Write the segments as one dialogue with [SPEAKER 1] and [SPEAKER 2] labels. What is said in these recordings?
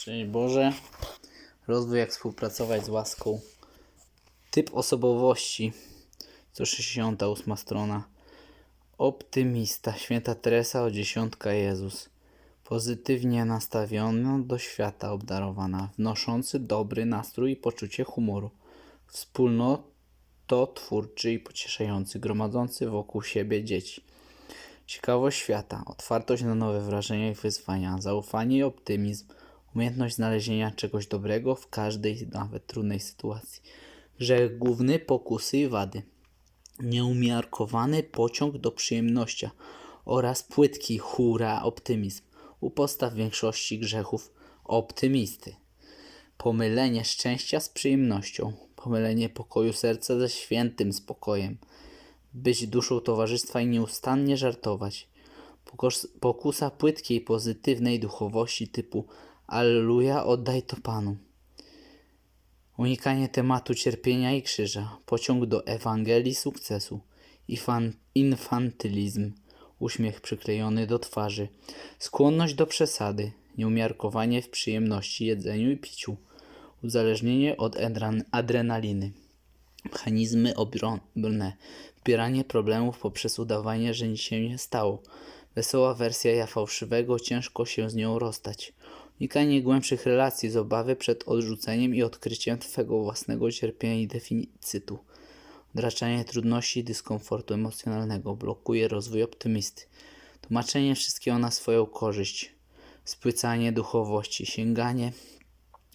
[SPEAKER 1] Szczęść Boże. Rozwój, jak współpracować z łaską. Typ osobowości. 168 strona. Optymista. Święta Teresa od dziesiątka Jezus. Pozytywnie nastawiona do świata obdarowana. Wnoszący dobry nastrój i poczucie humoru. Wspólnototwórczy i pocieszający. Gromadzący wokół siebie dzieci. Ciekawość świata, otwartość na nowe wrażenia i wyzwania, zaufanie i optymizm, umiejętność znalezienia czegoś dobrego w każdej, nawet trudnej sytuacji. Grzech główny, pokusy i wady. Nieumiarkowany pociąg do przyjemności oraz płytki hura optymizm. U podstaw większości grzechów optymisty. Pomylenie szczęścia z przyjemnością. Pomylenie pokoju serca ze świętym spokojem być duszą towarzystwa i nieustannie żartować. Pokusa płytkiej, pozytywnej duchowości typu Alleluja, oddaj to Panu. Unikanie tematu cierpienia i krzyża. Pociąg do Ewangelii sukcesu. Ifan- infantylizm. Uśmiech przyklejony do twarzy. Skłonność do przesady. Nieumiarkowanie w przyjemności, jedzeniu i piciu. Uzależnienie od adren- adrenaliny. Mechanizmy obronne. Wpieranie problemów poprzez udawanie, że nic się nie stało. Wesoła wersja ja fałszywego, ciężko się z nią rozstać. Unikanie głębszych relacji z obawy przed odrzuceniem i odkryciem Twego własnego cierpienia i deficytu. Odraczanie trudności i dyskomfortu emocjonalnego blokuje rozwój optymisty. Tłumaczenie wszystkiego na swoją korzyść. Spłycanie duchowości, sięganie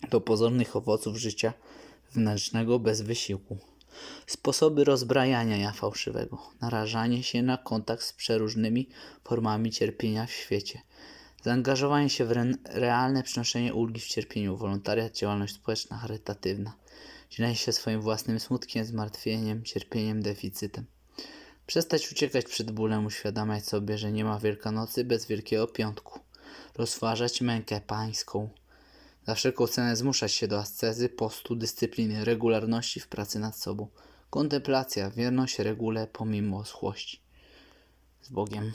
[SPEAKER 1] do pozornych owoców życia wnętrznego bez wysiłku. Sposoby rozbrajania ja fałszywego. Narażanie się na kontakt z przeróżnymi formami cierpienia w świecie. Zaangażowanie się w re- realne przynoszenie ulgi w cierpieniu. Wolontariat, działalność społeczna, charytatywna. Dzielenie się swoim własnym smutkiem, zmartwieniem, cierpieniem, deficytem. Przestać uciekać przed bólem, uświadamiać sobie, że nie ma Wielkanocy bez Wielkiego Piątku. Rozważać mękę pańską. Za wszelką cenę zmuszać się do ascezy, postu, dyscypliny, regularności w pracy nad sobą. Kontemplacja, wierność regule pomimo schłości. Z Bogiem.